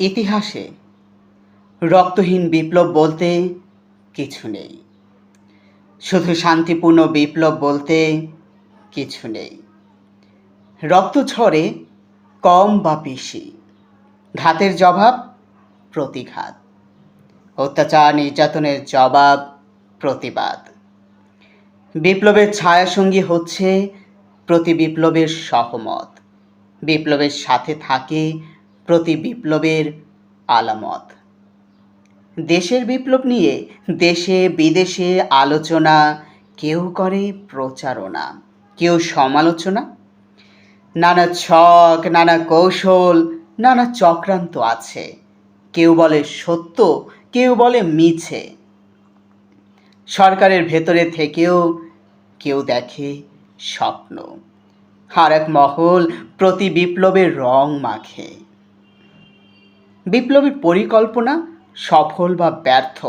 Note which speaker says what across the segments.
Speaker 1: ইতিহাসে রক্তহীন বিপ্লব বলতে কিছু নেই। শুধু শান্তিপূর্ণ বিপ্লব বলতে কিছু নেই। রক্ত ঝরে কম বা বেশি, ঘাতের জবাব প্রতিঘাত, অত্যাচার, নির্যাতনের জবাব প্রতিবাদ। বিপ্লবের ছায়াসঙ্গী হচ্ছে প্রতি বিপ্লবের সহমত। বিপ্লবের সাথে থাকে প্রতি বিপ্লবের আলামত। দেশের বিপ্লব নিয়ে দেশে বিদেশে আলোচনা, কেউ করে প্রচারণা, কেউ সমালোচনা, নানা ছক, নানা কৌশল, নানা চক্রান্ত আছে। কেউ বলে সত্য, কেউ বলে মিছে। সরকারের ভেতরে থেকেও কেউ দেখে স্বপ্ন। আর এক মহল প্রতি বিপ্লবের রং মাখে। বিপ্লবীর পরিকল্পনা সফল বা ব্যর্থ।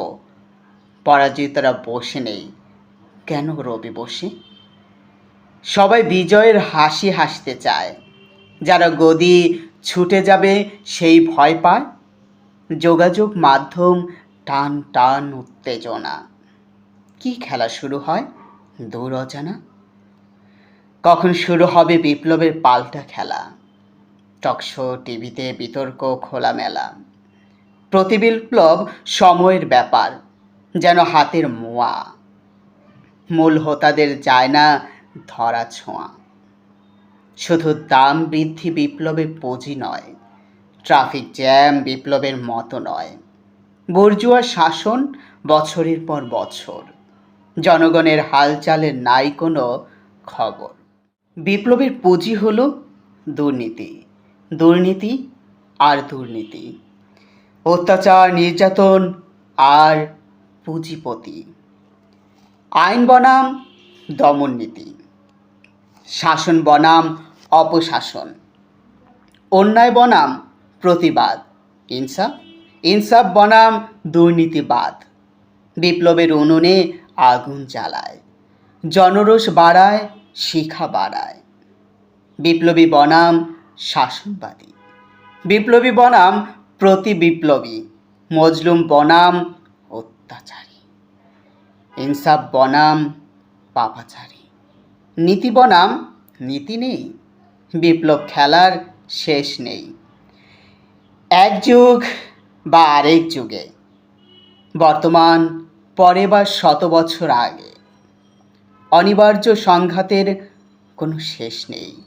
Speaker 1: পরাজিতরা বসে নেই। কেন রবি বসে? সবাই বিজয়ের হাসি হাসতে চায়। যারা গদি ছুটে যাবে সেই ভয় পায়। যোগাযোগ মাধ্যম টান টান উত্তেজনা। কি খেলা শুরু হয়? দূর অজানা। কখন শুরু হবে বিপ্লবের পাল্টা খেলা? টকশো টিভিতে বিতর্ক, খোলামেলা। প্রতি বিপ্লব সময়ের ব্যাপার, যেন হাতের মোয়া। মূল হোতাদের যায় না ধরা ছোঁয়া। শুধু দাম বৃদ্ধি বিপ্লবের পুঁজি নয়, ট্রাফিক জ্যাম বিপ্লবের মতো নয়। বর্জুয়া শাসন বছরের পর বছর, জনগণের হালচালের নাই কোনো খবর। বিপ্লবের পুঁজি হলো দুর্নীতি। দুর্নীতি আর দুর্নীতি। অত্যাচার, নির্যাতন আর পুঁজিপতি। আইন বনাম, দমন নীতি। শাসন বনাম, অপশাসন। অন্যায় বনাম, প্রতিবাদ। ইনসাফ ইনসাফ বনাম, দুর্নীতিবাদ। বিপ্লবের উনুনে আগুন জ্বালায়। জনরোষ বাড়ায়, শিখা বাড়ায়। বিপ্লবী বনাম শাসনবাদী। বিপ্লবী বনাম প্রতি বিপ্লবী, মজলুম বনাম অত্যাচারী। ইনসাফ বনাম পাপাচারী। নীতি বনাম নীতি নেই, বিপ্লব খেলার শেষ নেই। এক যুগ বা আরেক যুগে, বর্তমান, পরে বা শত বছর আগে, অনিবার্য সংঘাতের কোনো শেষ নেই।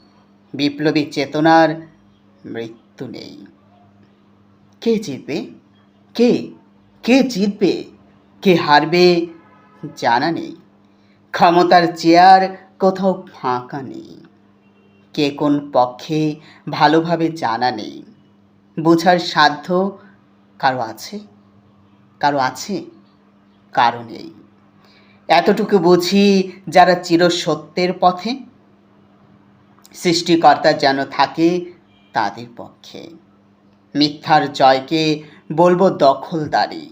Speaker 1: বিপ্লবী চেতনার মৃত্যু নেই। কে জিতবে? কে? কে জিতবে? কে হারবে? জানা নেই। ক্ষমতার চেয়ার কোথাও ফাঁকা নেই। কে কোন পক্ষে ভালোভাবে জানা নেই। বোঝার সাধ্য কারও আছে? কারও আছে? কারও নেই। এতটুকু বুঝি যারা চিরসত্যের পথে সৃষ্টিকর্তা যেন থাকে তাদের পক্ষে। মিথ্যার জয়কে বলব দখলদারি,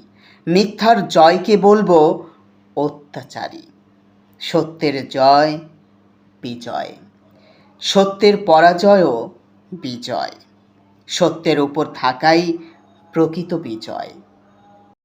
Speaker 1: মিথ্যার জয়কে বলব অত্যাচারী। সত্যের জয় বিজয়, সত্যের পরাজয়ও বিজয়। সত্যের উপর থাকাই প্রকৃত বিজয়।